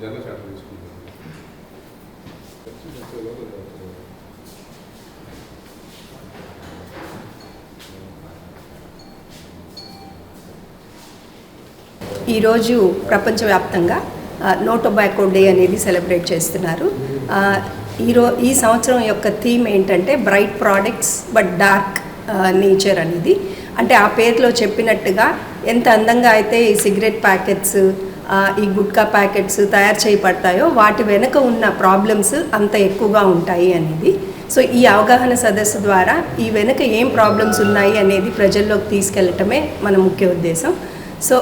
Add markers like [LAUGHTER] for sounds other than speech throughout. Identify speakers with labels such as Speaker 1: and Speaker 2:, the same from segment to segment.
Speaker 1: జన చాటర్ తీసుకుంటాను
Speaker 2: ఈరోజు ప్రపంచవ్యాప్తంగా ఆ, నో టొబాకో డే అనేది సెలబ్రేట్ చేస్తున్నారు. ఈరో ఈ సంవత్సరం యొక్క థీమ్ ఏంటంటే bright products but dark nature అనేది. అంటే ఆ పేరులో చెప్పినట్టుగా ఎంత అందంగా అయితే ఈ సిగరెట్ ప్యాకెట్స్ ఈ గుట్కా ప్యాకెట్స్ తయారు చేయబడతాయో వాటి వెనుక ఉన్న ప్రాబ్లమ్స్ అంత ఎక్కువగా ఉంటాయి అనేది. సో ఈ అవగాహన సదస్సు ద్వారా ఈ వెనుక ఏం ప్రాబ్లమ్స్ ఉన్నాయి అనేది ప్రజల్లోకి తీసుకెళ్ళటమే మన ముఖ్య ఉద్దేశం. సో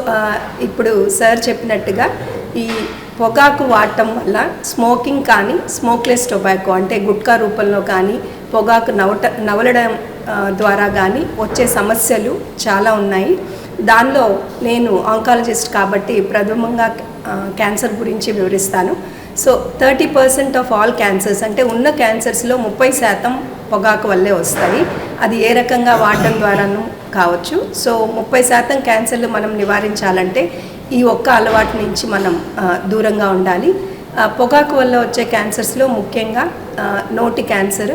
Speaker 2: ఇప్పుడు సార్ చెప్పినట్టుగా ఈ పొగాకు వాడటం వల్ల స్మోకింగ్ కానీ స్మోక్లెస్ టొబాకో అంటే గుట్కా రూపంలో కానీ పొగాకు నవట నవలడం ద్వారా కానీ వచ్చే సమస్యలు చాలా ఉన్నాయి. దానిలో నేను ఆంకాలజిస్ట్ కాబట్టి ప్రథమంగా క్యాన్సర్ గురించి వివరిస్తాను. So thirty percent of all cancers అంటే ఉన్న క్యాన్సర్స్లో ముప్పై శాతం పొగాకు వల్లే వస్తాయి. అది ఏ రకంగా వాడడం ద్వారాను కావచ్చు. సో ముప్పై శాతం క్యాన్సర్లు మనం నివారించాలంటే ఈ ఒక్క అలవాటు నుంచి మనం దూరంగా ఉండాలి. పొగాకు వల్ల వచ్చే క్యాన్సర్స్లో ముఖ్యంగా నోటి క్యాన్సర్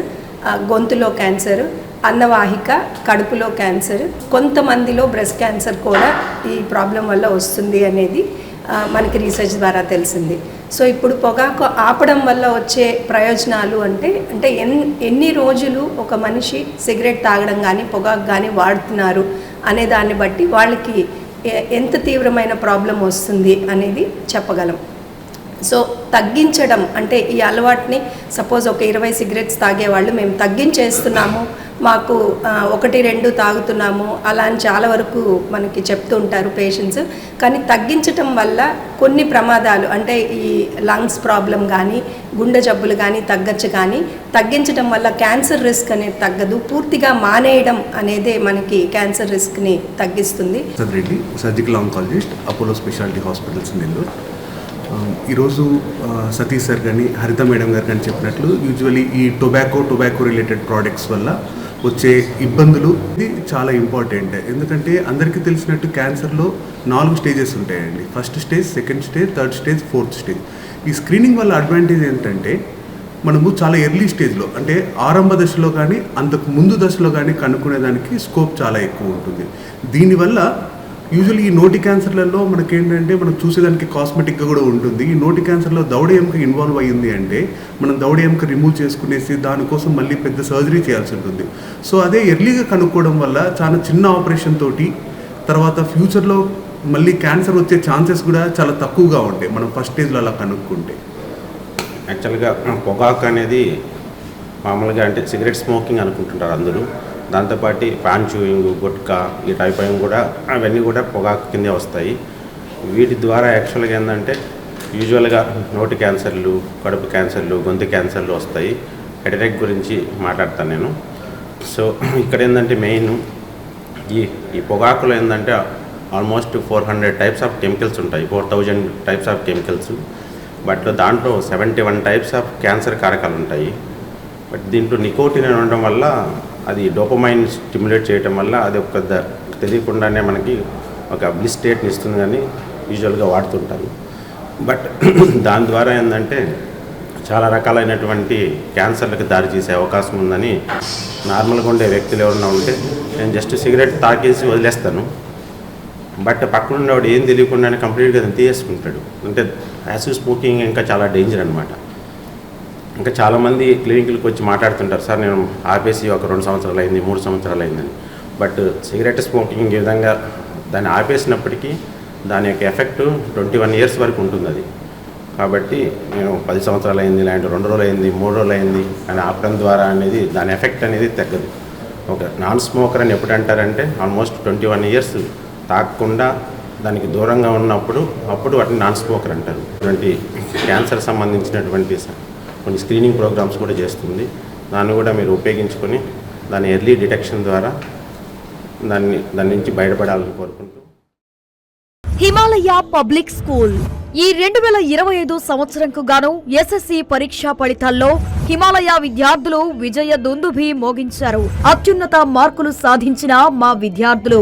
Speaker 2: గొంతులో క్యాన్సర్ అన్నవాహిక కడుపులో క్యాన్సర్ కొంతమందిలో బ్రెస్ట్ క్యాన్సర్ కూడా ఈ ప్రాబ్లం వల్ల వస్తుంది అనేది మనకి రీసెర్చ్ ద్వారా తెలిసింది. సో ఇప్పుడు పొగాకు ఆపడం వల్ల వచ్చే ప్రయోజనాలు అంటే అంటే ఎన్ ఎన్ని రోజులు ఒక మనిషి సిగరెట్ తాగడం కానీ పొగాకు కానీ వాడుతున్నారు అనే దాన్ని బట్టి వాళ్ళకి ఎంత తీవ్రమైన ప్రాబ్లం వస్తుంది అనేది చెప్పగలం. సో తగ్గించడం అంటే ఈ అలవాటుని సపోజ్ ఒక ఇరవై సిగరెట్స్ తాగేవాళ్ళు మేము తగ్గించేస్తున్నాము మాకు ఒకటి రెండు తాగుతున్నాము అలా అని చాలా వరకు మనకి చెప్తూ ఉంటారు పేషెంట్స్. కానీ తగ్గించటం వల్ల కొన్ని ప్రమాదాలు అంటే ఈ లంగ్స్ ప్రాబ్లం కానీ గుండె జబ్బులు కానీ తగ్గచ్చు కానీ తగ్గించడం వల్ల క్యాన్సర్ రిస్క్ అనేది తగ్గదు. పూర్తిగా మానేయడం అనేదే మనకి క్యాన్సర్ రిస్క్ని తగ్గిస్తుంది.
Speaker 3: Surgical oncologist Apollo speciality hospitals Nellore. ఈరోజు సతీష్ సార్ కానీ హరిత మేడం గారు కానీ చెప్పినట్లు యూజువలీ ఈ టొబాకో టొబాకో రిలేటెడ్ ప్రోడక్ట్స్ వల్ల వచ్చే ఇబ్బందులు ఇది చాలా ఇంపార్టెంట్ ఎందుకంటే అందరికీ తెలిసినట్టు క్యాన్సర్లో నాలుగు స్టేజెస్ ఉంటాయండి. First stage second stage third stage fourth stage ఈ స్క్రీనింగ్ వల్ల అడ్వాంటేజ్ ఏంటంటే మనము చాలా ఎర్లీ స్టేజ్లో అంటే ఆరంభ దశలో కానీ అంతకు ముందు దశలో కానీ కనుక్కునేదానికి స్కోప్ చాలా ఎక్కువ ఉంటుంది. దీనివల్ల యూజువల్లీ ఈ నోటి క్యాన్సర్లలో మనకి ఏంటంటే మనం చూసేదానికి కాస్మెటిక్గా కూడా ఉంటుంది. ఈ నోటి క్యాన్సర్లో దౌడ ఎముక ఇన్వాల్వ్ అయ్యింది అంటే మనం దౌడ ఎముక రిమూవ్ చేసుకునేసి దానికోసం మళ్ళీ పెద్ద సర్జరీ చేయాల్సి ఉంటుంది. సో అదే ఎర్లీగా కనుక్కోవడం వల్ల చాలా చిన్న ఆపరేషన్ తోటి తర్వాత ఫ్యూచర్లో మళ్ళీ క్యాన్సర్ వచ్చే ఛాన్సెస్ కూడా చాలా తక్కువగా ఉంటాయి మనం ఫస్ట్ స్టేజ్లో అలా కనుక్కుంటే.
Speaker 4: యాక్చువల్గా పొగాకు అనేది మామూలుగా అంటే సిగరెట్ స్మోకింగ్ అనుకుంటుంటారు అందరూ. దాంతోపాటు పాన్ చూయింగ్ గుట్కా ఈ టైప్ కూడా అవన్నీ కూడా పొగాకు కిందే వస్తాయి. వీటి ద్వారా యాక్చువల్గా ఏంటంటే యూజువల్గా నోటి క్యాన్సర్లు కడుపు క్యాన్సర్లు గొంతు క్యాన్సర్లు వస్తాయి. హెడరేక్ గురించి మాట్లాడతాను నేను. సో ఇక్కడ ఏంటంటే మెయిన్ ఈ ఈ పొగాకులో ఏంటంటే almost four hundred types of chemicals ఉంటాయి. Four thousand types of chemicals. But దాంట్లో seventy one types of cancer కారకాలు ఉంటాయి. బట్ దీంట్లో నికోటిన్ అని ఉండడం వల్ల అది డోపమైన్ స్టిమ్యులేట్ చేయటం వల్ల అది ఒక ద- తెలియకుండానే మనకి ఒక బ్లిస్ స్టేట్ని ఇస్తుంది కానీ యూజువల్గా వాడుతుంటారు. బట్ [CLEARS THROAT] దాని ద్వారా ఏంటంటే చాలా రకాలైనటువంటి క్యాన్సర్లకు దారి చేసే అవకాశం ఉందని నార్మల్గా ఉండే వ్యక్తులు ఎవరన్నా ఉంటే నేను జస్ట్ సిగరెట్ తాకేసి వదిలేస్తాను. బట్ పక్కన ఉండేవాడు ఏం తెలియకుండానే కంప్లీట్గా తీసేసుకుంటాడు. అంటే యాసిడ్ స్మోకింగ్ ఇంకా చాలా డేంజర్ అనమాట ఇంకా చాలామంది క్లినిక్లకు వచ్చి మాట్లాడుతుంటారు సార్ నేను ఆపేసి ఒక రెండు సంవత్సరాలు అయింది మూడు సంవత్సరాలు అయిందని. బట్ సిగరెట్ స్మోకింగ్ ఈ విధంగా దాన్ని ఆపేసినప్పటికీ దాని యొక్క ఎఫెక్ట్ ట్వంటీ వన్ ఇయర్స్ వరకు ఉంటుంది అది. కాబట్టి నేను పది సంవత్సరాలు అయింది లేదంటే రెండు రోజులు అయింది మూడు రోజులు అయింది అని ఆపడం ద్వారా అనేది దాని ఎఫెక్ట్ అనేది తగ్గదు. ఒక నాన్ స్మోకర్ అని ఎప్పుడు అంటారంటే ఆల్మోస్ట్ ట్వంటీ వన్ ఇయర్స్ తాకకుండా దానికి దూరంగా ఉన్నప్పుడు అప్పుడు వాటిని నాన్ స్మోకర్ అంటారు. ఇటువంటి క్యాన్సర్ సంబంధించినటువంటి కొన్ని స్క్రీనింగ్ ప్రోగ్రామ్స్ కూడా చేస్తుంది. దాన్ని కూడా మీరు ఉపయోగించుకొని దాని ఎర్లీ డిటెక్షన్ ద్వారా దాన్ని దాని నుంచి బయటపడాలని కోరుకుంటూ.
Speaker 5: Himalaya public school. ఈ రెండు వేల ఇరవై ఐదు సంవత్సరంకు గాను ఎస్ఎస్సి పరీక్షా ఫలితాల్లో హిమాలయ విద్యార్థులు విజయ దుందుభి మోగించారు. అత్యున్నత మార్కులు సాధించిన మా విద్యార్థులు.